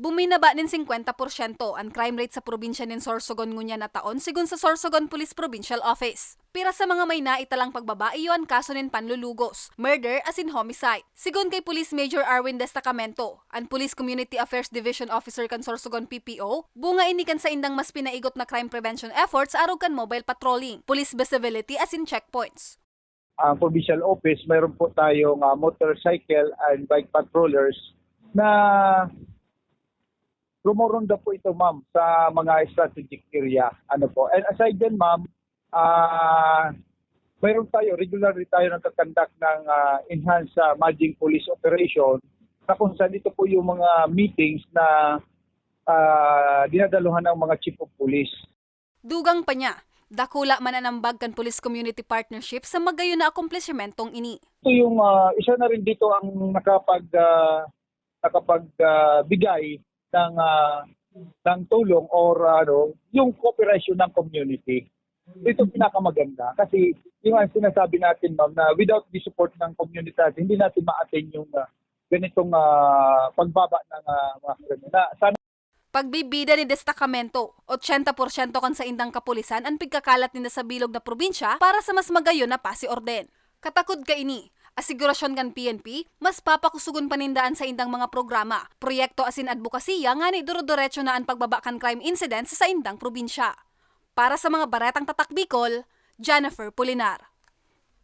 Buminaba nin 50% ang crime rate sa probinsya nin Sorsogon ngunya na taon sigun sa Sorsogon Police Provincial Office. Pira sa mga may naitalang pagbaba iyon kaso nin panlulugos, murder as in homicide. Sigun kay Police Major Arwin Destacamento, ang Police Community Affairs Division Officer kan Sorsogon PPO, bunga ini kan sa indang mas pinaigot na crime prevention efforts arog kan mobile patrolling, police visibility as in checkpoints. ang provincial office, mayroon po tayong ah, motorcycle and bike patrollers na rumoronda po ito ma'am sa mga strategic area. Ano po. And aside din ma'am, ah mayroon tayo, regularly tayo nagkakandak ng ah, enhanced ah, Maging Police Operation na kung saan ito po yung mga meetings na ah, dinadaluhan ng mga chief of police. Dugang pa niya, dakula mananambag kan Police Community Partnership sa magayon na akomplesyementong ini. ito yung ah, isa na rin dito ang nakapag uh, nakapagbigay ng ah, ng tulong or ano yung cooperation ng community. Ito pinakamaganda kasi yung ang sinasabi natin ma'am na without the support ng community hindi natin ma-attain yung ah, ganitong ah, pagbaba ng uh, mga krimen. Na sana Pagbibida ni Destacamento, 80% kan sa indang kapulisan ang pigkakalat nila sa bilog na probinsya para sa mas magayon na pasi orden. Katakod ka ini, asigurasyon kan PNP, mas papakusugon panindaan sa indang mga programa, proyekto asin advokasya nga ni duro-diretso na ang pagbabakan crime incidents sa indang probinsya. Para sa mga baretang tatak Bicol, Jennifer Pulinar.